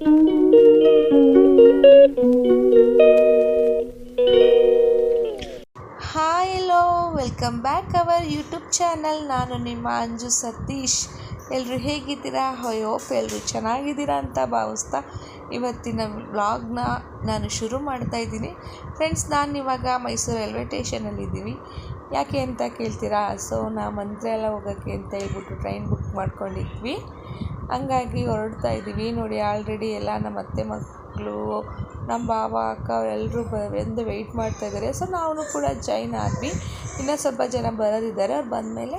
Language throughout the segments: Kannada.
Hi hello welcome back our YouTube channel ನಾನು ನಿಮ್ಮ ಅಂಜು ಸತೀಶ್. ಎಲ್ಲರೂ ಹೇಗಿದ್ದೀರಾ? ಹೊಯೋಪ್ ಎಲ್ಲರೂ ಚೆನ್ನಾಗಿದ್ದೀರಾ ಅಂತ ಭಾವಿಸ್ತಾ ಇವತ್ತಿನ ವ್ಲಾಗ್ನ ನಾನು ಶುರು ಮಾಡ್ತಾ ಇದ್ದೀನಿ. ಫ್ರೆಂಡ್ಸ್ ನಾನು ಇವಾಗ ಮೈಸೂರು ರೈಲ್ವೆ ಸ್ಟೇಷನಲ್ಲಿದ್ದೀವಿ ಯಾಕೆ ಅಂತ ಕೇಳ್ತೀರಾ? ಸೊ ನಾ ಮಂತ್ರಾಲಯ ಹೋಗೋಕ್ಕೆ ಅಂತ ಹೇಳ್ಬಿಟ್ಟು ಟ್ರೈನ್ ಬುಕ್ ಮಾಡ್ಕೊಂಡಿದ್ವಿ. ಹಂಗಾಗಿ ಹೊರಡ್ತಾ ಇದ್ದೀವಿ. ನೋಡಿ ಆಲ್ರೆಡಿ ಎಲ್ಲ ನಮ್ಮ ಅತ್ತೆ ಮಕ್ಕಳು ನಮ್ಮ ಭಾವ, ಅಕ್ಕ ಎಲ್ಲರೂ ಬಂದು ವೆಯ್ಟ್ ಮಾಡ್ತಾ ಇದ್ದಾರೆ. ಸೊ ನಾವು ಕೂಡ ಜಾಯ್ನ್ ಆದ್ವಿ. ಇನ್ನೂ ಸ್ವಲ್ಪ ಜನ ಬರೋದಿದ್ದಾರೆ. ಅವ್ರು ಬಂದಮೇಲೆ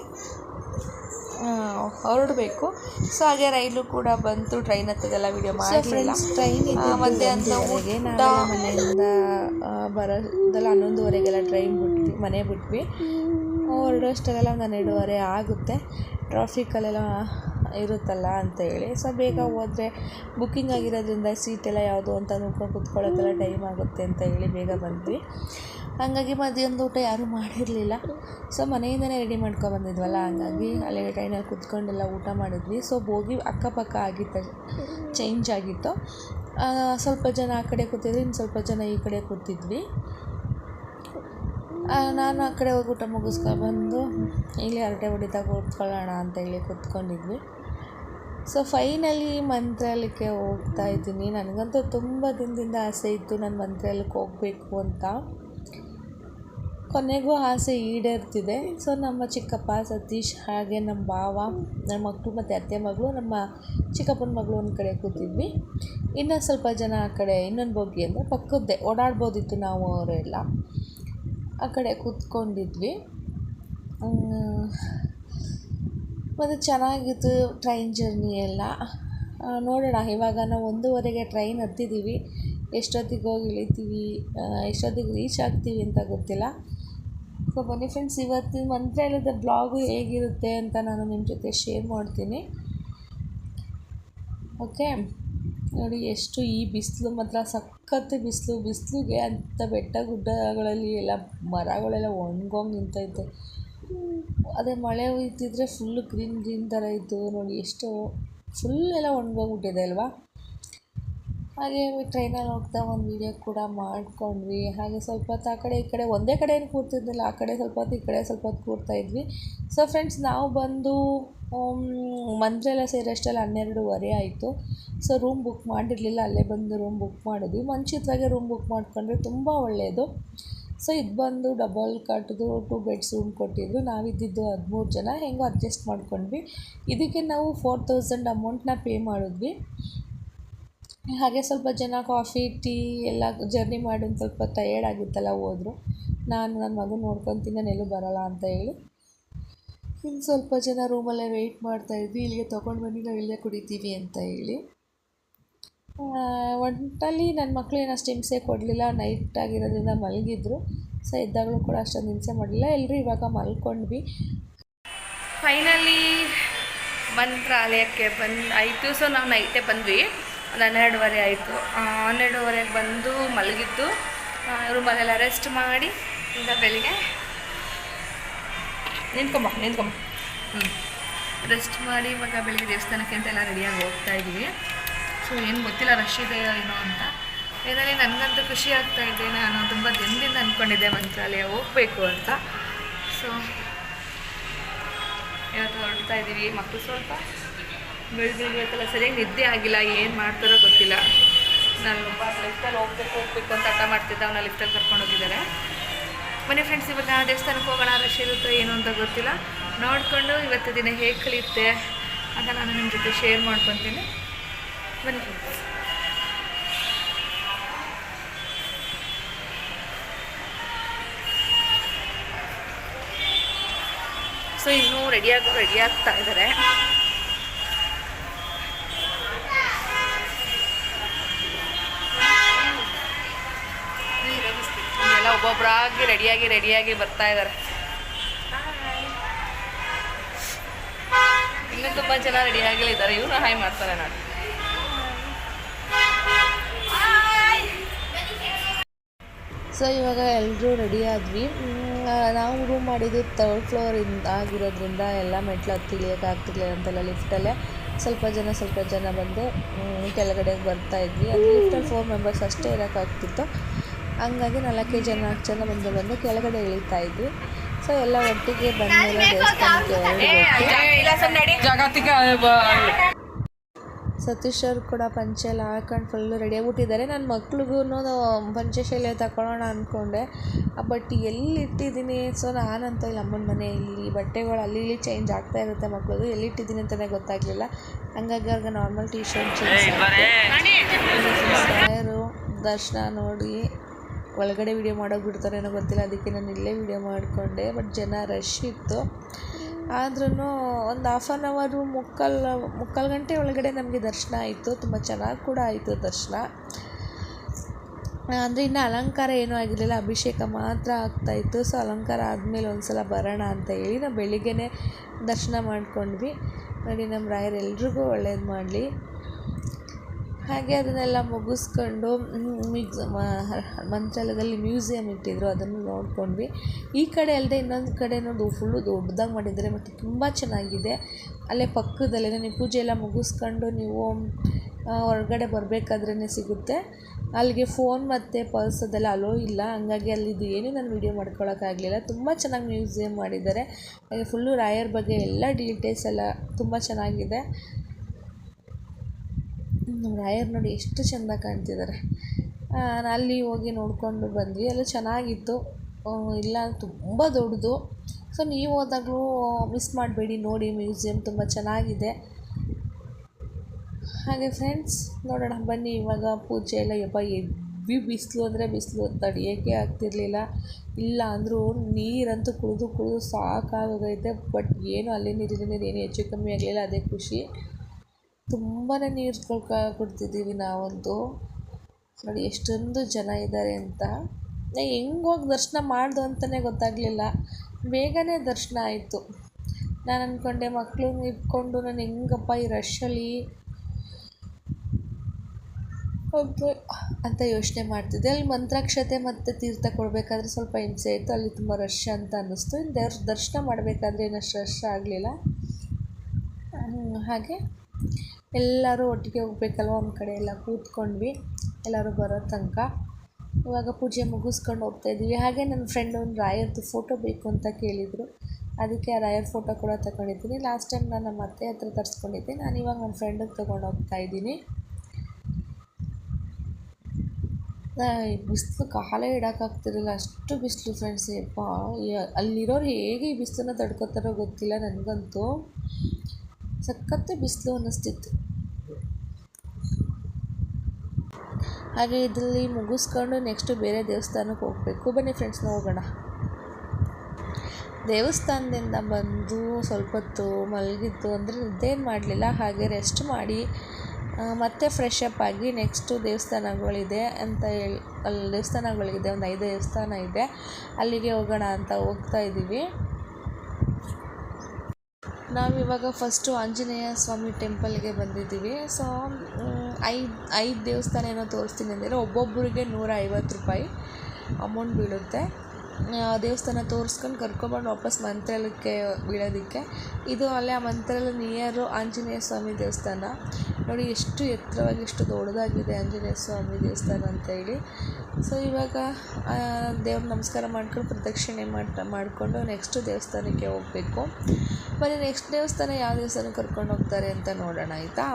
ಹೊರಡಬೇಕು. ಸೊ ಹಾಗೆ ರೈಲು ಕೂಡ ಬಂತು. ಟ್ರೈನ್ ಹತ್ತದೆಲ್ಲ ವಿಡಿಯೋ ಮಾಡಲಿಲ್ಲ. ಮಧ್ಯಾಹ್ನದ ಅಂತ ಊಟ. ಮನೆಯಿಂದ ಬರೋದೆಲ್ಲ ಹನ್ನೊಂದುವರೆಗೆಲ್ಲ ಟ್ರೈನ್ ಬಿಟ್ವಿ ಮನೆ ಬಿಟ್ವಿ. ಹೊರಡೋಷ್ಟೆಲ್ಲ ಒಂದು ಹನ್ನೆರಡುವರೆ ಆಗುತ್ತೆ. ಟ್ರಾಫಿಕಲ್ಲೆಲ್ಲ ಇರುತ್ತಲ್ಲ ಅಂತ ಹೇಳಿ. ಸೊ ಬೇಗ ಹೋದರೆ ಬುಕ್ಕಿಂಗ್ ಆಗಿರೋದ್ರಿಂದ ಸೀಟೆಲ್ಲ ಯಾವುದು ಅಂತ ನೋಡ್ಕೊಂಡು ಕುತ್ಕೊಳ್ಳೋಕ್ಕೆಲ್ಲ ಟೈಮ್ ಆಗುತ್ತೆ ಅಂತ ಹೇಳಿ ಬೇಗ ಬಂದ್ವಿ. ಹಾಗಾಗಿ ಮಧ್ಯಾಹ್ನದ ಊಟ ಯಾರೂ ಮಾಡಿರಲಿಲ್ಲ. ಸೊ ಮನೆಯಿಂದನೇ ರೆಡಿ ಮಾಡ್ಕೊಂಡು ಬಂದಿದ್ವಲ್ಲ, ಹಂಗಾಗಿ ಅಲ್ಲೇ ಟ್ರೈನಲ್ಲಿ ಕುತ್ಕೊಂಡೆಲ್ಲ ಊಟ ಮಾಡಿದ್ವಿ. ಸೊ ಬೋಗಿ ಅಕ್ಕಪಕ್ಕ ಆಗಿತ್ತು ಚೇಂಜ್ ಆಗಿತ್ತು. ಸ್ವಲ್ಪ ಜನ ಆ ಕಡೆ ಕೂತಿದ್ವಿ ಇನ್ನು ಸ್ವಲ್ಪ ಜನ ಈ ಕಡೆ ಕೂತಿದ್ವಿ. ನಾನು ಆ ಕಡೆ ಹೋಗಿ ಊಟ ಮುಗಿಸ್ಕೊಬಂದು ಇಲ್ಲಿ ಹರಟೆ ಹೊಡಿತಾ ಕೂತ್ಕೊಳ್ಳೋಣ ಅಂತ ಹೇಳಿ ಕೂತ್ಕೊಂಡಿದ್ವಿ. ಸೊ ಫೈನಲಿ ಮಂತ್ರಾಲಯಕ್ಕೆ ಹೋಗ್ತಾ ಇದ್ದೀನಿ. ನನಗಂತೂ ತುಂಬ ದಿನದಿಂದ ಆಸೆ ಇತ್ತು, ನಾನು ಮಂತ್ರಾಲಯಕ್ಕೆ ಹೋಗಬೇಕು ಅಂತ. ಕೊನೆಗೂ ಆಸೆ ಈಡೇರ್ತಿದೆ. ಸೊ ನಮ್ಮ ಚಿಕ್ಕಪ್ಪ ಸತೀಶ್ ಹಾಗೆ ನಮ್ಮ ಭಾವ ನನ್ನ ಮಕ್ಕಳು ಮತ್ತು ಅತ್ತೆ ಮಗಳು, ನಮ್ಮ ಚಿಕ್ಕಪ್ಪನ ಮಗಳು ಒಂದು ಕಡೆ ಕೂತಿದ್ವಿ. ಇನ್ನೂ ಸ್ವಲ್ಪ ಜನ ಆ ಕಡೆ ಇನ್ನೊಂದು ಬೋಗಿ ಅಂದರೆ ಪಕ್ಕದ್ದೇ ಓಡಾಡ್ಬೋದಿತ್ತು ನಾವು ಅವರೆಲ್ಲ. ಆ ಕಡೆ ಕೂತ್ಕೊಂಡಿದ್ವಿ. ಮತ್ತು ಚೆನ್ನಾಗಿತ್ತು ಟ್ರೈನ್ ಜರ್ನಿ ಎಲ್ಲ. ನೋಡೋಣ ಇವಾಗ ನಾವು ಒಂದೂವರೆಗೆ ಟ್ರೈನ್ ಹತ್ತಿದ್ದೀವಿ ಎಷ್ಟೊತ್ತಿಗೆ ಹೋಗಿ ಇಳಿತೀವಿ? ಎಷ್ಟೊತ್ತಿಗೆ ರೀಚ್ ಆಗ್ತೀವಿ ಅಂತ ಗೊತ್ತಿಲ್ಲ. ಸೊ ಬನ್ನಿ ಫ್ರೆಂಡ್ಸ್ ಇವತ್ತಿನ ಮಂತ್ರಾಲಯದ ಬ್ಲಾಗು ಹೇಗಿರುತ್ತೆ ಅಂತ ನಾನು ನಿಮ್ಮ ಜೊತೆ ಶೇರ್ ಮಾಡ್ತೀನಿ. ಓಕೆ ನೋಡಿ ಎಷ್ಟು ಈ ಬಿಸಿಲು ಮಾತ್ರ ಸಖತ್ತು ಬಿಸಿಲು, ಬಿಸಿಲಿಗೆ ಅಂಥ ಬೆಟ್ಟ ಗುಡ್ಡಗಳಲ್ಲಿ ಎಲ್ಲ ಮರಗಳೆಲ್ಲ ಒಣಗೋಗಿ ನಿಂತೈತೆ. ಅದೇ ಮಳೆ ಹೋಯ್ತಿದ್ರೆ ಫುಲ್ಲು ಗ್ರೀನ್ ಗ್ರೀನ್ ಥರ ಇತ್ತು. ನೋಡಿ ಎಷ್ಟು ಫುಲ್ ಎಲ್ಲ ಒಣಗೋಗ್ಬಿಟ್ಟಿದೆ ಅಲ್ವಾ? ಹಾಗೆ ಟ್ರೈನಲ್ಲಿ ಹೋಗ್ತಾ ಒಂದು ವೀಡಿಯೋ ಕೂಡ ಮಾಡ್ಕೊಂಡ್ವಿ. ಹಾಗೆ ಸ್ವಲ್ಪ ಹೊತ್ತು ಆ ಕಡೆ ಈ ಕಡೆ ಒಂದೇ ಕಡೆ ಏನು ಕೂರ್ತಿದ್ದಿಲ್ಲ ಆ ಕಡೆ ಸ್ವಲ್ಪ ಹೊತ್ತು, ಈ ಕಡೆ ಸ್ವಲ್ಪ ಹೊತ್ತು ಕೂರ್ತಾ ಇದ್ವಿ. ಸೊ ಫ್ರೆಂಡ್ಸ್ ನಾವು ಬಂದು ಮಂತ್ರೆಲ್ಲ ಸೇರೋಷ್ಟೆಲ್ಲ ಹನ್ನೆರಡೂವರೆ ಆಯಿತು. ಸೊ ರೂಮ್ ಬುಕ್ ಮಾಡಿರಲಿಲ್ಲ, ಅಲ್ಲೇ ಬಂದು ರೂಮ್ ಬುಕ್ ಮಾಡಿದ್ವಿ. ಮುಂಚಿತವಾಗೆ ರೂಮ್ ಬುಕ್ ಮಾಡಿಕೊಂಡ್ರೆ ತುಂಬ ಒಳ್ಳೆಯದು ಸೊ ಇದು ಬಂದು ಡಬಲ್ ಕಟ್ದು ಟು ಬೆಡ್ಸ್ ರೂಮ್ ಕೊಟ್ಟಿದ್ರು. ನಾವಿದ್ದಿದ್ದು ಹದಿಮೂರು ಜನ, ಹೆಂಗೋ ಅಡ್ಜಸ್ಟ್ ಮಾಡ್ಕೊಂಡ್ವಿ. ಇದಕ್ಕೆ ನಾವು ಫೋರ್ ತೌಸಂಡ್ ಅಮೌಂಟ್ನ ಪೇ ಮಾಡಿದ್ವಿ. ಹಾಗೆ ಸ್ವಲ್ಪ ಜನ ಕಾಫಿ, ಟೀ ಎಲ್ಲ ಜರ್ನಿ ಮಾಡಿ ಒಂದು ಸ್ವಲ್ಪ ಟಯರ್ಡ್ ಆಗಿತ್ತಲ್ಲ ಹೋದರು. ನಾನು ನನ್ನ ಮಗು ನೋಡ್ಕೊತೀನಿ ನಾನು ಎಲ್ಲೂ ಬರಲ್ಲ ಅಂತ ಹೇಳಿ. ಇನ್ನು ಸ್ವಲ್ಪ ಜನ ರೂಮಲ್ಲೇ ವೆಯ್ಟ್ ಮಾಡ್ತಾಯಿದ್ವಿ ಇಲ್ಲಿಗೆ ತೊಗೊಂಡು ಬನ್ನಿ ನಾವು ಇಲ್ಲೇ ಕುಡಿತೀವಿ ಅಂತ ಹೇಳಿ. ಒಟ್ಟಲ್ಲಿ ನನ್ನ ಮಕ್ಕಳು ಏನು ಅಷ್ಟು ಹಿಂಸೆ ಕೊಡಲಿಲ್ಲ. ನೈಟ್ ಆಗಿರೋದ್ರಿಂದ ಮಲಗಿದ್ರು. ಸೊ ಇದ್ದಾಗಲೂ ಕೂಡ ಅಷ್ಟೊಂದು ಹಿಂಸೆ ಮಾಡಲಿಲ್ಲ. ಎಲ್ಲರೂ ಇವಾಗ ಮಲ್ಕೊಂಡ್ವಿ. ಫೈನಲಿ ಮಂತ್ರಾಲಯಕ್ಕೆ ಬಂದು ಆಯಿತು. ಸೊ ನಾವು ನೈಟೇ ಬಂದ್ವಿ. ಹನ್ನೆರಡುವರೆ ಆಯಿತು. ಹನ್ನೆರಡುವರೆಗೆ ಬಂದು ಮಲಗಿದ್ದು ರೂಮಲ್ಲೆಲ್ಲ ರೆಸ್ಟ್ ಮಾಡಿ ಈಗ ಬೆಳಿಗ್ಗೆ ನಿಂತ್ಕೊಂಬ ನಿಂತ್ಕೊಂಬ. ಹ್ಞೂ ರೆಸ್ಟ್ ಮಾಡಿ ಇವಾಗ ಬೆಳಿಗ್ಗೆ ದೇವಸ್ಥಾನಕ್ಕೆ ಅಂತೆಲ್ಲ ರೆಡಿಯಾಗಿ ಹೋಗ್ತಾ ಇದ್ದೀವಿ. ಸೊ ಏನು ಗೊತ್ತಿಲ್ಲ ರಶ್ ಇದೆ ಏನೋ ಅಂತ. ಇದರಲ್ಲಿ ನನಗಂತೂ ಖುಷಿ ಆಗ್ತಾ ಇದೆ. ನಾನು ತುಂಬ ದಿನದಿಂದ ಅಂದ್ಕೊಂಡಿದ್ದೆ ಮಂತ್ರಾಲಯ ಹೋಗಬೇಕು ಅಂತ. ಸೊ ಇವತ್ತು ಹೊರಡ್ತಾ ಇದ್ದೀವಿ. ಮಕ್ಕಳು ಸ್ವಲ್ಪ ಬೆಳಗ್ಗೆ ಇವತ್ತೆಲ್ಲ ಸರಿಯಾಗಿ ನಿದ್ದೆ ಆಗಿಲ್ಲ, ಏನು ಮಾಡ್ತಾರೋ ಗೊತ್ತಿಲ್ಲ. ನಾನು ಲಿಫ್ಟಲ್ಲಿ ಹೋಗ್ಬೇಕು ಹೋಗ್ಬೇಕು ಅಂತ ಹಠ ಮಾಡ್ತಿದ್ದೆ, ಅವನ ಲಿಫ್ಟಲ್ಲಿ ಕರ್ಕೊಂಡು ಹೋಗಿದ್ದಾರೆ. ಮನೆ ಫ್ರೆಂಡ್ಸ್ ಇವಾಗ ದೇವಸ್ಥಾನಕ್ಕೆ ಹೋಗೋಣ ರಶ್ ಇರುತ್ತೋ ಏನು ಅಂತ ಗೊತ್ತಿಲ್ಲ. ನೋಡಿಕೊಂಡು ಇವತ್ತು ದಿನ ಹೇಗೆ ಕಲಿಯುತ್ತೆ ಅಂತ ನಾನು ನಿಮ್ಮ ಜೊತೆ ಶೇರ್ ಮಾಡ್ಕೊತೀನಿ. ಬನ್ನಿ. ಸೊ ಇನ್ನೂ ರೆಡಿಯಾಗಿ ರೆಡಿ ಆಗ್ತಾ ಇದ್ದಾರೆ. ಎಲ್ಲ ಒಬ್ಬೊಬ್ಬರಾಗಿ ರೆಡಿಯಾಗಿ ರೆಡಿಯಾಗಿ ಬರ್ತಾ ಇದ್ದಾರೆ ಇನ್ನೂ ತುಂಬ ಜನ ರೆಡಿಯಾಗಲಿದ್ದಾರೆ ಇವರು ಹಾಯ್ ಮಾಡ್ತಾರೆ ನಾನು ಸೊ ಇವಾಗ ಎಲ್ಲರೂ ರೆಡಿ ಆದ್ವಿ. ನಾವು ರೂಮ್ ಮಾಡಿದ್ದು ತರ್ಡ್ ಇಂದ ಆಗಿರೋದ್ರಿಂದ ಎಲ್ಲ ಮೆಟ್ಲು ಹತ್ತಿ ಇಳಿಯೋಕೆ ಆಗ್ತಿರ್ಲಿಲ್ಲ ಅಂತೆಲ್ಲ ಲಿಫ್ಟಲ್ಲೇ ಸ್ವಲ್ಪ ಜನ ಸ್ವಲ್ಪ ಜನ ಬಂದು ಕೆಳಗಡೆ ಬರ್ತಾ ಇದ್ವಿ. ಅದು ಲಿಫ್ಟಲ್ಲಿ ಫೋರ್ ಮೆಂಬರ್ಸ್ ಅಷ್ಟೇ ಇರೋಕ್ಕಾಗ್ತಿತ್ತು ಹಂಗಾಗಿ ನಾಲ್ಕೈದು ಜನ ನಾಲ್ಕು ಜನ ಬಂದು ಬಂದು ಕೆಳಗಡೆ ಇಳಿತಾ ಇದ್ವಿ. ಸೊ ಎಲ್ಲ ಒಟ್ಟಿಗೆ ಬಂದಮೇಲೆ ದೇವಸ್ಥಾನಕ್ಕೆ ಹೊರಡ್ಬಿಟ್ಟು ಜಾಗತಿಕ ಸತೀಶ್ ಅವ್ರು ಕೂಡ ಪಂಚೆ ಎಲ್ಲ ಹಾಕೊಂಡು ಫುಲ್ಲು ರೆಡಿ ಆಗಿಬಿಟ್ಟಿದ್ದಾರೆ. ನನ್ನ ಮಕ್ಳಿಗೂ ಪಂಚೆ ಶೈಲಿ ತಗೊಳ್ಳೋಣ ಅಂದ್ಕೊಂಡೆ ಬಟ್ ಎಲ್ಲಿ ಇಟ್ಟಿದ್ದೀನಿ ಸೊ ನಾನಂತ ಇಲ್ಲಿ ಅಮ್ಮನ ಮನೆ ಇಲ್ಲಿ ಬಟ್ಟೆಗಳು ಅಲ್ಲಿ ಇಲ್ಲಿ ಚೇಂಜ್ ಆಗ್ತಾ ಇರುತ್ತೆ ಮಕ್ಳದು ಎಲ್ಲಿ ಇಟ್ಟಿದ್ದೀನಿ ಅಂತಲೇ ಗೊತ್ತಾಗಲಿಲ್ಲ. ಹಂಗಾಗಿ ಅವ್ರಿಗೆ ನಾರ್ಮಲ್ ಟೀ ಶರ್ಟ್ ಚೇಂಜ್ ದರ್ಶನ ನೋಡಿ. ಒಳಗಡೆ ವಿಡಿಯೋ ಮಾಡೋಕೆ ಬಿಡ್ತಾರೇನೋ ಗೊತ್ತಿಲ್ಲ. ಅದಕ್ಕೆ ನಾನು ಇಲ್ಲೇ ವಿಡಿಯೋ ಮಾಡಿಕೊಂಡೆ. ಬಟ್ ಜನ ರಶ್ ಇತ್ತು. ಆದ್ರೂ ಒಂದು ಹಾಫ್ ಆನ್ ಅವರು ಮುಕ್ಕಾಲು ಮುಕ್ಕಾಲು ಗಂಟೆ ಒಳಗಡೆ ನಮಗೆ ದರ್ಶನ ಆಯಿತು. ತುಂಬ ಚೆನ್ನಾಗಿ ಕೂಡ ಆಯಿತು ದರ್ಶನ. ಅಂದರೆ ಇನ್ನು ಅಲಂಕಾರ ಏನೂ ಆಗಿರಲಿಲ್ಲ. ಅಭಿಷೇಕ ಮಾತ್ರ ಆಗ್ತಾಯಿತ್ತು ಸೊ ಅಲಂಕಾರ ಆದಮೇಲೆ ಒಂದು ಸಲ ಬರೋಣ ಅಂತ ಹೇಳಿ ನಾವು ಬೆಳಿಗ್ಗೆನೇ ದರ್ಶನ ಮಾಡ್ಕೊಂಡ್ವಿ. ನೋಡಿ ನಮ್ಮ ರಾಯರು ಎಲ್ರಿಗೂ ಒಳ್ಳೇದು ಮಾಡಲಿ. ಹಾಗೆ ಅದನ್ನೆಲ್ಲ ಮುಗಿಸ್ಕೊಂಡು ಮ್ಯೂಸ್ ಮಂತ್ರಾಲಯದಲ್ಲಿ ಮ್ಯೂಸಿಯಮ್ ಇಟ್ಟಿದ್ರು, ಅದನ್ನು ನೋಡ್ಕೊಂಡ್ವಿ. ಈ ಕಡೆ ಅಲ್ಲದೆ ಇನ್ನೊಂದು ಕಡೆ ನೋಡಿ ಫುಲ್ಲು ದೊಡ್ಡದಾಗಿ ಮಾಡಿದ್ದಾರೆ, ಮತ್ತು ತುಂಬ ಚೆನ್ನಾಗಿದೆ. ಅಲ್ಲೇ ಪಕ್ಕದಲ್ಲೇ ನೀವು ಪೂಜೆ ಎಲ್ಲ ಮುಗಿಸ್ಕೊಂಡು ನೀವು ಹೊರಗಡೆ ಬರಬೇಕಾದ್ರೇ ಸಿಗುತ್ತೆ. ಅಲ್ಲಿಗೆ ಫೋನ್ ಮತ್ತು ಪರ್ಸ್ ಅದೆಲ್ಲ ಅಲೋ ಇಲ್ಲ. ಹಂಗಾಗಿ ಅಲ್ಲಿದ್ದು ಏನೂ ನಾನು ವೀಡಿಯೋ ಮಾಡ್ಕೊಳ್ಳೋಕ್ಕಾಗಲಿಲ್ಲ ತುಂಬ ಚೆನ್ನಾಗಿ ಮ್ಯೂಸಿಯಮ್ ಮಾಡಿದ್ದಾರೆ. ಹಾಗೆ ಫುಲ್ಲು ರಾಯರ್ ಬಗ್ಗೆ ಎಲ್ಲ ಡೀಟೇಲ್ಸ್ ಎಲ್ಲ ತುಂಬ ಚೆನ್ನಾಗಿದೆ. ನಮ್ಮ ರಾಯರ್ ನೋಡಿ ಎಷ್ಟು ಚೆಂದ ಕಾಣ್ತಿದ್ದಾರೆ. ಅಲ್ಲಿ ಹೋಗಿ ನೋಡಿಕೊಂಡು ಬಂದ್ವಿ. ಎಲ್ಲ ಚೆನ್ನಾಗಿತ್ತು. ಇಲ್ಲ, ತುಂಬ ದೊಡ್ಡದು. ಸೊ ನೀವು ಹೋದಾಗಲೂ ಮಿಸ್ ಮಾಡಬೇಡಿ. ನೋಡಿ ಮ್ಯೂಸಿಯಮ್ ತುಂಬ ಚೆನ್ನಾಗಿದೆ. ಹಾಗೆ ಫ್ರೆಂಡ್ಸ್ ನೋಡೋಣ. ಬನ್ನಿ, ಇವಾಗ ಪೂಜೆ ಎಲ್ಲ ಯಪ್ಪ ಎಬ್ಬಿ ಬಿಸಿಲು ಅಂದರೆ ಬಿಸಿಲು ತಡಿಯೋಕ್ಕೆ ಆಗ್ತಿರ್ಲಿಲ್ಲ? ಇಲ್ಲ ಅಂದರೂ ನೀರಂತೂ ಕುಡಿದು ಕುಡಿದು ಸಾಕಾಗೋಗೈತೆ. ಬಟ್ ಏನು, ಅಲ್ಲಿ ನೀರಿನ ನೀರು ಏನು ಹೆಚ್ಚು ಕಮ್ಮಿ ಆಗಲಿಲ್ಲ. ಅದೇ ಖುಷಿ. ತುಂಬಾ ನೀರು ಕೊಡ್ತಿದ್ದೀವಿ ನಾವಂತೂ. ನೋಡಿ, ಎಷ್ಟೊಂದು ಜನ ಇದ್ದಾರೆ ಅಂತ. ಹೆಂಗೆ ಹೋಗಿ ದರ್ಶನ ಮಾಡ್ದು ಅಂತಲೇ ಗೊತ್ತಾಗಲಿಲ್ಲ. ಬೇಗನೆ ದರ್ಶನ ಆಯಿತು. ನಾನು ಅಂದ್ಕೊಂಡೆ ಮಕ್ಕಳನ್ನ ಇಟ್ಕೊಂಡು ನಾನು ಹೆಂಗಪ್ಪ ಈ ರಶಲ್ಲಿ ಅಂತ ಅಂತ ಯೋಚನೆ ಮಾಡ್ತಿದ್ದೆ. ಅಲ್ಲಿ ಮಂತ್ರಾಕ್ಷತೆ ಮತ್ತು ತೀರ್ಥ ಕೊಡಬೇಕಾದ್ರೆ ಸ್ವಲ್ಪ ಹಿಂಸೆ ಆಯಿತು ಅಲ್ಲಿ ತುಂಬ ರಶ್ ಅಂತ ಅನ್ನಿಸ್ತು. ಇನ್ನು ದೇವ್ರ ದರ್ಶನ ಮಾಡಬೇಕಾದ್ರೆ ಏನಷ್ಟು ರಶ್ ಆಗಲಿಲ್ಲ. ಹಾಗೆ. ಎಲ್ಲರೂ ಒಟ್ಟಿಗೆ ಹೋಗ್ಬೇಕಲ್ವ ಒಂದು ಕಡೆ ಎಲ್ಲ ಕೂತ್ಕೊಂಡ್ವಿ. ಎಲ್ಲರೂ ಬರೋ ತನಕ. ಇವಾಗ ಪೂಜೆ ಮುಗಿಸ್ಕೊಂಡು ಹೋಗ್ತಾ ಹಾಗೆ ನನ್ನ ಫ್ರೆಂಡ್ ಒಂದು ರಾಯರ್ದು ಫೋಟೋ ಬೇಕು ಅಂತ ಕೇಳಿದರು. ಅದಕ್ಕೆ ಆ ರಾಯರ್ ಫೋಟೋ ಕೂಡ ತಗೊಂಡಿದ್ದೀನಿ. ಲಾಸ್ಟ್ ಟೈಮ್ ನಾನು ನಮ್ಮ ಅತ್ತೆ ಹತ್ರ ತರಿಸ್ಕೊಂಡಿದ್ದೆ. ನಾನು ಇವಾಗ ನನ್ನ ಫ್ರೆಂಡಿಗೆ ತೊಗೊಂಡು ಹೋಗ್ತಾ ಇದ್ದೀನಿ. ಬಿಸಿಲು ಕಾಲೇ ಇಡೋಕ್ಕಾಗ್ತಿರಲಿಲ್ಲ ಅಷ್ಟು ಬಿಸಿಲು ಫ್ರೆಂಡ್ಸ್ ಯಪ್ಪ ಅಲ್ಲಿರೋರು ಹೇಗೆ ಈ ಬಿಸಿಲನ್ನ ತಡ್ಕೋತಾರೋ ಗೊತ್ತಿಲ್ಲ ನನಗಂತೂ. ಸಖತ್ತು ಬಿಸಿಲು ಅನ್ನಿಸ್ತಿತ್ತು. ಹಾಗೆ ಇದರಲ್ಲಿ ಮುಗಿಸ್ಕೊಂಡು ನೆಕ್ಸ್ಟು ಬೇರೆ ದೇವಸ್ಥಾನಕ್ಕೆ ಹೋಗಬೇಕು. ಬನ್ನಿ ಫ್ರೆಂಡ್ಸ್ ಹೋಗೋಣ ದೇವಸ್ಥಾನದಿಂದ ಬಂದು ಸ್ವಲ್ಪ ಹೊತ್ತು ಮಲಗಿದ್ದು ಅಂದರೆ ನಿದ್ದೇನು ಮಾಡಲಿಲ್ಲ, ಹಾಗೆ ರೆಸ್ಟ್ ಮಾಡಿ ಮತ್ತೆ ಫ್ರೆಶ್ ಅಪ್ ಆಗಿ ನೆಕ್ಸ್ಟು ದೇವಸ್ಥಾನಗಳಿದೆ ಅಂತ ಹೇಳಿ, ಅಲ್ಲಿ ದೇವಸ್ಥಾನಗಳಿದೆ, ಒಂದು ಐದು ದೇವಸ್ಥಾನ ಇದೆ. ಅಲ್ಲಿಗೆ ಹೋಗೋಣ ಅಂತ ಹೋಗ್ತಾ ಇದ್ದೀವಿ. ನಾವಿವಾಗ ಫಸ್ಟು ಆಂಜನೇಯ ಸ್ವಾಮಿ ಟೆಂಪಲ್ಗೆ ಬಂದಿದ್ದೀವಿ. ಸೊ ಐದು ಐದು ದೇವಸ್ಥಾನ ಏನೋ ತೋರಿಸ್ತೀನಿ ಅಂದರೆ ಒಬ್ಬೊಬ್ಬರಿಗೆ ನೂರ ಐವತ್ತು ರೂಪಾಯಿ ಅಮೌಂಟ್ ಬೀಳುತ್ತೆ. ದೇವಸ್ಥಾನ ತೋರಿಸ್ಕೊಂಡು ಕರ್ಕೊಬಂದು ವಾಪಸ್ ಮಂತ್ರಾಲಯಕ್ಕೆ ಬೀಳೋದಕ್ಕೆ ಇದು ಅಲ್ಲೇ ಆ ಮಂತ್ರಾಲಯ ನಿಯರು ಆಂಜನೇಯ ಸ್ವಾಮಿ ದೇವಸ್ಥಾನ. ನೋಡಿ, ಎಷ್ಟು ಎತ್ತರವಾಗಿ, ಎಷ್ಟು ದೊಡ್ಡದಾಗಿದೆ ಆಂಜನೇಯ ಸ್ವಾಮಿ ದೇವಸ್ಥಾನ ಅಂತ ಹೇಳಿ. ಸೊ ಇವಾಗ ದೇವ್ರ ನಮಸ್ಕಾರ ಮಾಡ್ಕೊಂಡು ಪ್ರದಕ್ಷಿಣೆ ಮಾಡ್ತಾ, ಮಾಡಿಕೊಂಡು ನೆಕ್ಸ್ಟ್ ದೇವಸ್ಥಾನಕ್ಕೆ ಹೋಗಬೇಕು. ಬನ್ನಿ ನೆಕ್ಸ್ಟ್ ದೇವಸ್ಥಾನ ಯಾವ ದೇವಸ್ಥಾನಕ್ಕೆ ಕರ್ಕೊಂಡು ಹೋಗ್ತಾರೆ ಅಂತ ನೋಡೋಣ, ಆಯಿತಾ?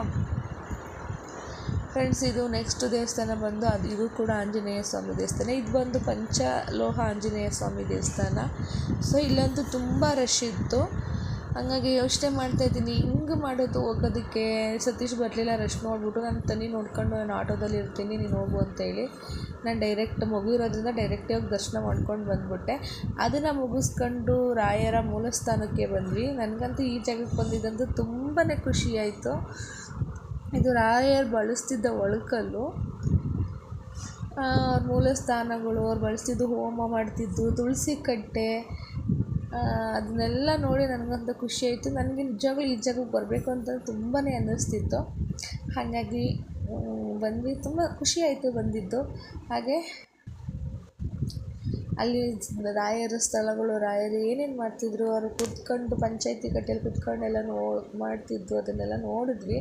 ಫ್ರೆಂಡ್ಸ್, ಇದು ನೆಕ್ಸ್ಟ್ ದೇವಸ್ಥಾನ ಬಂದು ಅದು, ಇದು ಕೂಡ ಆಂಜನೇಯ ಸ್ವಾಮಿ ದೇವಸ್ಥಾನ. ಇದು ಬಂದು ಪಂಚಲೋಹ ಆಂಜನೇಯ ಸ್ವಾಮಿ ದೇವಸ್ಥಾನ. ಸೊ ಇಲ್ಲಂತೂ ತುಂಬ ರಶ್ ಇತ್ತು. ಹಂಗಾಗಿ ಯೋಚನೆ ಮಾಡ್ತಾ ಇದ್ದೀನಿ, ಹಿಂಗೆ ಮಾಡೋದು ಹೋಗೋದಕ್ಕೆ ಸತೀಶ್ ಬರಲಿಲ್ಲ ರಶ್ ನೋಡ್ಬಿಟ್ಟು ನಾನು ತನಿ ನೋಡ್ಕೊಂಡು ನಾನು ಆಟೋದಲ್ಲಿ ಇರ್ತೀನಿ, ನೀನು ಹೋಗು ಅಂತೇಳಿ ನಾನು ಡೈರೆಕ್ಟ್ ಮಗು ಇರೋದ್ರಿಂದ ಡೈರೆಕ್ಟೇ ಹೋಗಿ ದರ್ಶನ ಮಾಡ್ಕೊಂಡು ಬಂದ್ಬಿಟ್ಟೆ. ಅದನ್ನು ಮುಗಿಸ್ಕೊಂಡು ರಾಯರ ಮೂಲಸ್ಥಾನಕ್ಕೆ ಬಂದ್ವಿ. ನನಗಂತೂ ಈ ಜಾಗಕ್ಕೆ ಬಂದಿದ್ದಂತೂ ತುಂಬಾ ಖುಷಿಯಾಯಿತು ಇದು ರಾಯರು ಬಳಸ್ತಿದ್ದ ಒಳಕಲ್ಲು. ಅವ್ರ ಮೂಲ ಸ್ಥಾನಗಳು ಅವ್ರು ಬಳಸ್ತಿದ್ದು ಹೋಮ ಮಾಡ್ತಿದ್ದು, ತುಳಸಿ ಕಟ್ಟೆ ಅದನ್ನೆಲ್ಲ ನೋಡಿ ನನಗಂತೂ ಖುಷಿ ಆಯಿತು. ನನಗೆ ನಿಜವಾಗ್ಲೂ ಈ ಜಾಗಕ್ಕೆ ಬರಬೇಕು ಅಂತ ತುಂಬಾ ಅನ್ನಿಸ್ತಿತ್ತು. ಹಾಗಾಗಿ ಬಂದ್ವಿ. ತುಂಬ ಖುಷಿ ಆಯಿತು ಬಂದಿದ್ದು. ಹಾಗೆ, ಅಲ್ಲಿ ರಾಯರ ಸ್ಥಳಗಳು, ರಾಯರು ಏನೇನು ಮಾಡ್ತಿದ್ರು, ಅವರು ಕುತ್ಕೊಂಡು ಪಂಚಾಯತಿ ಕಟ್ಟೆಯಲ್ಲಿ ಕುತ್ಕೊಂಡೆಲ್ಲ ನೋ, ಮಾಡ್ತಿದ್ದು, ಅದನ್ನೆಲ್ಲ ನೋಡಿದ್ವಿ.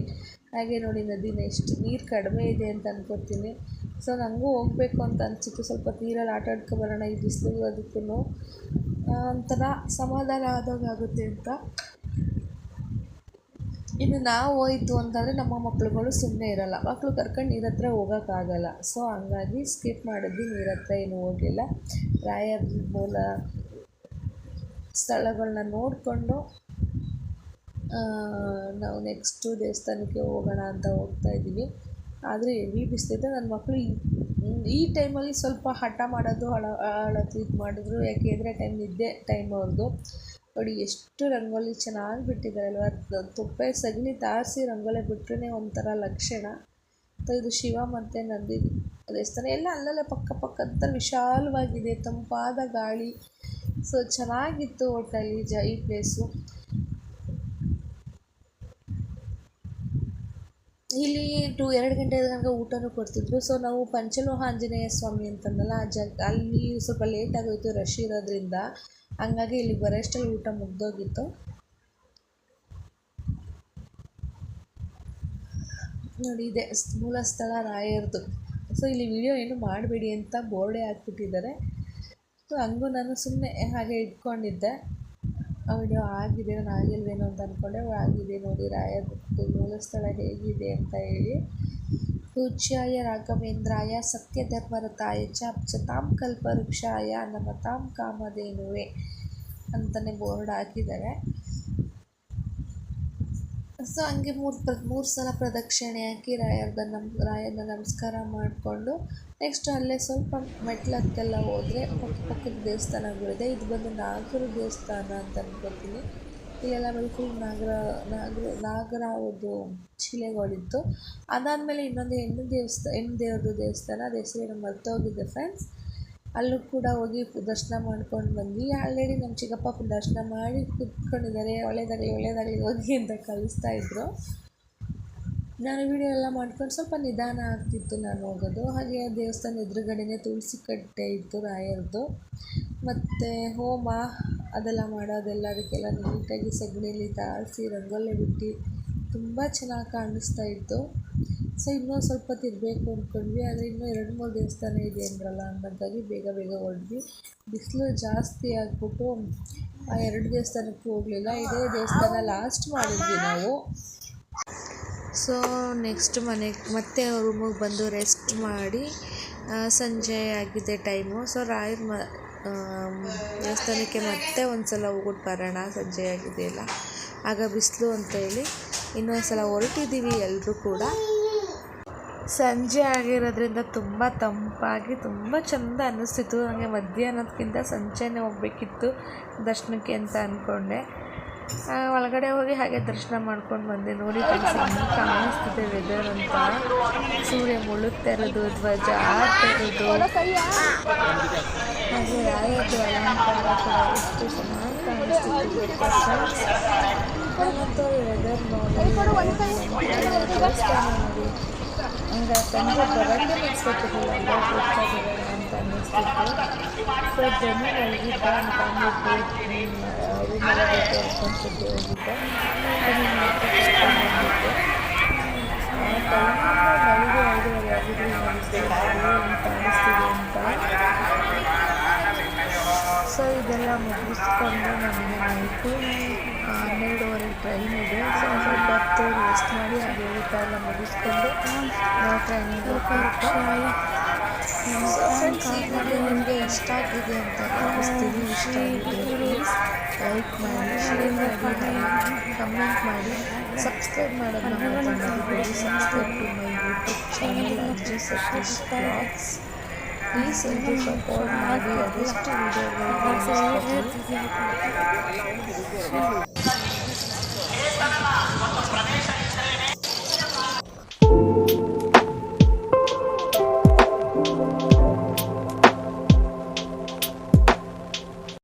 ಹಾಗೆ ನೋಡಿ ನದಿನ ಎಷ್ಟು ನೀರು ಕಡಿಮೆ ಇದೆ ಅಂತ ಅನ್ಕೋತೀನಿ. ಸೊ ನನಗೂ ಹೋಗಬೇಕು ಅಂತ ಅನಿಸಿತ್ತು. ಸ್ವಲ್ಪ ನೀರಲ್ಲಿ ಆಟ ಆಡ್ಕೊಬರೋಣ ಈ ಬಿಸಿಲು ಅದಕ್ಕೂ ಒಂಥರ ಸಮಾಧಾನ ಆದಂಗೆ ಆಗುತ್ತೆ ಅಂತ. ಇನ್ನು ನಾವು ಹೋಯಿತು ಅಂತಂದರೆ ನಮ್ಮ ಮಕ್ಳುಗಳು ಸುಮ್ಮನೆ ಇರಲ್ಲ. ಮಕ್ಕಳು ಕರ್ಕೊಂಡು ನೀರ ಹತ್ರ ಹೋಗೋಕ್ಕಾಗಲ್ಲ ಸೊ ಹಂಗಾಗಿ ಸ್ಕಿಪ್ ಮಾಡಿದ್ವಿ. ನೀರ ಹತ್ರ ಏನು ಹೋಗಲಿಲ್ಲ. ರಾಯರ ಮೂಲ ಸ್ಥಳಗಳನ್ನ ನೋಡಿಕೊಂಡು ನಾವು ನೆಕ್ಸ್ಟು ದೇವಸ್ಥಾನಕ್ಕೆ ಹೋಗೋಣ ಅಂತ ಹೋಗ್ತಾ ಇದ್ದೀವಿ. ಆದರೆ ಹೆವಿ ಬಿಸಿಲಿದೆ ನನ್ನ ಮಕ್ಕಳು ಈ ಟೈಮಲ್ಲಿ ಸ್ವಲ್ಪ ಹಠ ಮಾಡೋದು, ಹಳ ಅಳೋದು ಇದು ಮಾಡಿದ್ರು. ಯಾಕೆ ಅಂದರೆ ಟೈಮ್ ನಿದ್ದೆ ಟೈಮ್ ಅವ್ರದ್ದು ನೋಡಿ ಎಷ್ಟು ರಂಗೋಲಿ ಚೆನ್ನಾಗಿ ಬಿಟ್ಟಿದ್ದಾರೆ ತುಪ್ಪ ಸಗಣಿ ತಾರಿಸಿ ರಂಗೋಲಿ ಬಿಟ್ಟರೆ ಒಂಥರ ಲಕ್ಷಣ. ಇದು ಶಿವ ಮತ್ತು ನಂದಿ ದೇವಸ್ಥಾನ. ಎಲ್ಲ ಅಲ್ಲಲ್ಲೇ ಪಕ್ಕ ಪಕ್ಕ ಅಂತ ವಿಶಾಲವಾಗಿದೆ. ತಂಪಾದ ಗಾಳಿ. ಸೊ ಚೆನ್ನಾಗಿತ್ತು ಒಟ್ಟಲ್ಲಿ ಜ, ಈ ಪ್ಲೇಸು ಇಲ್ಲಿ ಟು ಎರಡು ಗಂಟೆ ತನಕ ಊಟನೂ ಕೊಡ್ತಿದ್ರು. ಸೊ ನಾವು ಪಂಚಲೋಹ ಆಂಜನೇಯ ಸ್ವಾಮಿ ಅಂತಂದಲ್ಲ, ಆ ಜಾಗ ಅಲ್ಲಿ ಸ್ವಲ್ಪ ಲೇಟ್ ರಶ್ ಇರೋದ್ರಿಂದ ಹಂಗಾಗಿ ಇಲ್ಲಿ ಬರೋಷ್ಟಲ್ಲಿ ಊಟ ಮುಗ್ದೋಗಿತ್ತು. ನೋಡಿ, ಇದೆ ಮೂಲ ಸ್ಥಳ ರಾಯರ್ದು. ಸೊ ಇಲ್ಲಿ ವಿಡಿಯೋ ಏನು ಮಾಡಬೇಡಿ ಅಂತ ಬೋರ್ಡೇ ಹಾಕ್ಬಿಟ್ಟಿದ್ದಾರೆ. ಸೊ ಹಂಗೂ ನಾನು ಸುಮ್ಮನೆ ಹಾಗೆ ಇಟ್ಕೊಂಡಿದ್ದೆ. ವಿಡಿಯೋ ಆಗಿದೆ ಆಗಿಲ್ವೇನೋ ಅಂತ ಅಂದ್ಕೊಂಡೆ ಆಗಿದೆ ನೋಡಿ ರಾಯಭಕ್ತಿ ಮೂಲ ಸ್ಥಳ ಹೇಗಿದೆ ಅಂತ ಹೇಳಿ. ಪೂಜ್ಯಾಯ ರಾಘವೇಂದ್ರಾಯ ಸತ್ಯಧರ್ಮರತಾಯ ಚತಾಂ ಕಲ್ಪವೃಕ್ಷಾಯ ನಮತಾಂ ಕಾಮಧೇನುವೆ ಅಂತಲೇ ಬೋರ್ಡ್ ಹಾಕಿದ್ದಾರೆ. ಸೊ, ಹಂಗೆ ಮೂರು ಪ್ರ, ಮೂರು ಸಲ ಪ್ರದಕ್ಷಿಣೆ ಹಾಕಿ ರಾಯರ್ದ ನಮ್ ರಾಯರನ್ನ ನಮಸ್ಕಾರ ಮಾಡಿಕೊಂಡು ನೆಕ್ಸ್ಟ್ ಅಲ್ಲೇ ಸ್ವಲ್ಪ ಮೆಟ್ಲಕ್ಕೆಲ್ಲ ಹೋದರೆ ಪಕ್ಕ ಪಕ್ಕದ ದೇವಸ್ಥಾನಗಳಿದೆ. ಇದು ಬಂದು ನಾಗರ ದೇವಸ್ಥಾನ ಅಂತ ಅನ್ಕೋತೀನಿ. ಇಲ್ಲೆಲ್ಲ ಬಿಲ್ಕುಲ್ ನಾಗರ ನಾಗರ ನಾಗರದ್ದು ಶಿಲೆಗಳಿತ್ತು. ಅದಾದಮೇಲೆ ಇನ್ನೊಂದು ಹೆಣ್ಣು ದೇವಸ್ಥಾನ ಹೆಣ್ಣು ದೇವ್ರದ್ದು ದೇವಸ್ಥಾನ, ಅದು ಹೆಸರೇನು ಮರ್ತೋಗಿದೆ ಫ್ರೆಂಡ್ಸ್ ಅಲ್ಲೂ ಕೂಡ ಹೋಗಿ ದರ್ಶನ ಮಾಡ್ಕೊಂಡು ಬಂದ್ವಿ. ಆಲ್ರೆಡಿ ನಮ್ಮ ಚಿಕ್ಕಪ್ಪ ದರ್ಶನ ಮಾಡಿ ಕುತ್ಕೊಂಡಿದ್ದಾರೆ. ಒಳ್ಳೇದಾಗಲಿ ಒಳ್ಳೇದಾಗಲಿ ಹೋಗಿ ಅಂತ ಕಲಿಸ್ತಾ ಇದ್ರು. ನಾನು ವೀಡಿಯೋ ಎಲ್ಲ ಮಾಡ್ಕೊಂಡು ಸ್ವಲ್ಪ ನಿಧಾನ ಆಗ್ತಿತ್ತು ನಾನು ಹೋಗೋದು. ಹಾಗೆ ದೇವಸ್ಥಾನ ಎದುರುಗಡೆನೇ ತುಳಸಿ ಕಟ್ಟೆ ಇತ್ತು ರಾಯರದು ಮತ್ತು ಹೋಮ ಅದೆಲ್ಲ ಮಾಡೋದೆಲ್ಲ ಅದಕ್ಕೆಲ್ಲ ನೀಟಾಗಿ ಸಗಣಿಲಿ ತಾಳಿಸಿ ರಂಗೋಲಿ ಬಿಟ್ಟು ತುಂಬ ಚೆನ್ನಾಗಿ ಕಾಣಿಸ್ತಾ ಇತ್ತು. ಸೊ ಇನ್ನೂ ಸ್ವಲ್ಪ ತಿರ್ಬೇಕು ಅಂದ್ಕೊಂಡ್ವಿ ಆದರೆ ಇನ್ನೂ ಎರಡು ಮೂರು ದೇವಸ್ಥಾನ ಇದೆ ಅಂದ್ರಲ್ಲ ಅನ್ನೋದಾಗಿ ಬೇಗ ಬೇಗ ಹೊರಡ್ವಿ ಬಿಸಿಲು ಜಾಸ್ತಿ ಆಗಿಬಿಟ್ಟು ಆ ಎರಡು ದೇವಸ್ಥಾನಕ್ಕೂ ಹೋಗಲಿಲ್ಲ, ಇದೇ ದೇವಸ್ಥಾನ ಲಾಸ್ಟ್ ಮಾಡಿದ್ವಿ ನಾವು. ಸೊ ನೆಕ್ಸ್ಟ್ ಮನೆಗೆ ಮತ್ತೆ ರೂಮಿಗೆ ಬಂದು ರೆಸ್ಟ್ ಮಾಡಿ ಸಂಜೆ ಆಗಿದೆ ಟೈಮು ಸೊ ರಾಯರ ಮ ದೇವಸ್ಥಾನಕ್ಕೆ ಮತ್ತೆ ಒಂದು ಸಲ ಹೋಗ್ಬಿಟ್ಟು ಬರೋಣ, ಸಂಜೆ ಆಗಿದೆಯಲ್ಲ ಆಗ ಬಿಸಿಲು ಅಂತ ಹೇಳಿ ಇನ್ನೊಂದು ಸಲ ಹೊರಟಿದ್ದೀವಿ ಎಲ್ಲರೂ ಕೂಡ. ಸಂಜೆ ಆಗಿರೋದ್ರಿಂದ ತುಂಬ ತಂಪಾಗಿ, ತುಂಬ ಚೆಂದ ಅನ್ನಿಸ್ತಿತ್ತು. ನನಗೆ ಮಧ್ಯಾಹ್ನದಕ್ಕಿಂತ ಸಂಜೆನೇ ಹೋಗ್ಬೇಕಿತ್ತು ದರ್ಶನಕ್ಕೆ ಅಂತ ಅಂದ್ಕೊಂಡೆ ಒಳಗಡೆ ಹೋಗಿ ಹಾಗೆ ದರ್ಶನ ಮಾಡ್ಕೊಂಡು ಬಂದೆ. ನೋಡಿ ಕಾಣಿಸ್ತಿದೆ ವೆದರ್ ಅಂತ. ಸೂರ್ಯ ಮುಳುಗ್ತಾ ಇರೋದು, ಧ್ವಜ ತೆರೆದು ಹಾಗೆ ರಾಯದ್ದು ಅಲಂಕಾರ ಕೂಡ ಎಷ್ಟು ಚೆನ್ನಾಗಿ ಕಾಣಿಸ್ತಿದೆ ಮತ್ತು ವೆದರ್ ನೋಡಿ ಹಂಗೆ ತಂದೆ ಬರೋಕ್ಕೆ ಬರೋಣ ಅಂತ ಅನ್ನಿಸ್ತಿತ್ತು ಸೊ ಅಂತ ಅನ್ಕೊಂತಿದ್ದೆ ಹೋಗಿದ್ದೆ ಆಗಿದ್ರು ಹೆಂಗೆ ಕಾಣಿಸ್ತಿದೆ ಅಂತ ಸೊ ಇದೆಲ್ಲ ಮುಗಿಸ್ಕೊಂಡು ನಮಗೆ ನೈಟು ಹನ್ನೆರಡುವರೆ ಟ್ರೈನ್ ಇದೆ. ಸೊ ಸ್ವಲ್ಪ ಹೊತ್ತು ರೆಸ್ಟ್ ಮಾಡಿ ಅದು ಎಲ್ಲ ಮುಗಿಸ್ಕೊಂಡು ನಾವು ಟ್ರೈನಿಗೆ ಹೋಗ್ಬೇಕು. ಫ್ರೆಂಡ್ಸ್ ಈ ವಿಡಿಯೋ ನಿಮಗೆ ಇಷ್ಟ ಆಗಿದೆ ಅಂತ ಭಾವಿಸ್ತೀನಿ ಇಷ್ಟ ಆಗಿದೆ ಪ್ಲೀಸ್ ಲೈಕ್ ಮಾಡಿ ಶೇರ್ ಮಾಡಿ ಕಮೆಂಟ್ ಮಾಡಿ ಸಬ್ಸ್ಕ್ರೈಬ್ ಮಾಡೋದನ್ನ ಮಾತ್ರ ಮರಿಬೇಡಿ subscribe to my YouTube channel ಅರ್ಜಿ ಸತೀಶ್ ಬ್ಲಾಗ್ಸ್ ಪ್ಲೀಸ್ ಎಲ್ಲರೂ ಸಪೋರ್ಟ್ ಮಾಡಿ ಅದೆಷ್ಟು ವಿಡಿಯೋಗಳು